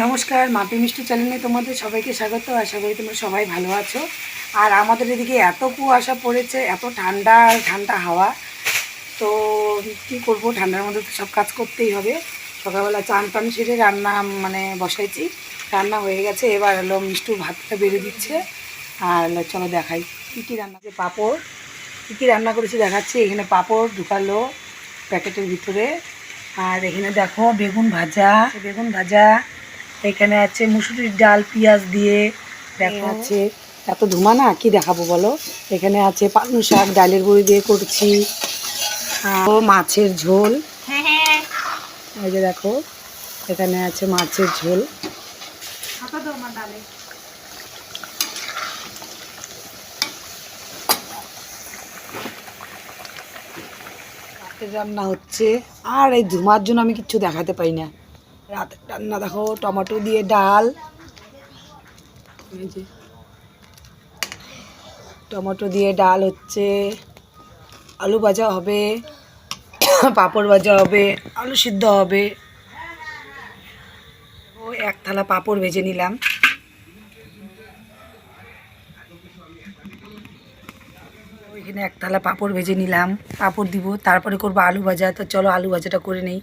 নমস্কার, মাপি মিষ্টি চ্যানেলে তোমাদের সবাইকে স্বাগত। আশা করি তোমরা সবাই ভালো আছো। আর আমাদের এদিকে এত কুয়াশা পড়েছে, এত ঠান্ডা ঠান্ডা হাওয়া। তো কী করব, ঠান্ডার মধ্যে তো সব কাজ করতেই হবে। সকালবেলা চান টান সেরে রান্না মানে বসাইছি। রান্না হয়ে গেছে, এবার হলো মিষ্টু ভাতটা বেড়ে দিচ্ছে। আর চলো দেখাই, কী কী রান্না আছে পাঁপড়? কী কী রান্না করেছি দেখাচ্ছি। এখানে পাঁপড় ঢুকালো প্যাকেটের ভিতরে। আর এখানে দেখো বেগুন ভাজা বেগুন ভাজা এখানে আছে মুসুরির ডাল পেঁয়াজ দিয়ে দেখো আছে এত ধুমা না কি দেখাবো বলো? এখানে আছে পালং শাক ডালের বড়ি দিয়ে করছি আর ও মাছের ঝোল। এই যে দেখো এখানে আছে মাছের ঝোল। রান্না হচ্ছে আর এই ধুমার জন্য আমি কিচ্ছু দেখাতে পাই না। রাতের রান্না দেখো, টমেটো দিয়ে ডাল। টমেটো দিয়ে ডাল হচ্ছে, আলু ভাজা হবে, পাঁপড় ভাজা হবে, আলু সিদ্ধ হবে। ও, এক থালা পাঁপড় ভেজে নিলাম। ওইখানে এক থালা পাঁপড় ভেজে নিলাম, পাঁপড় দিব, তারপরে করব আলু ভাজা। তো চলো আলু ভাজাটা করে নেই।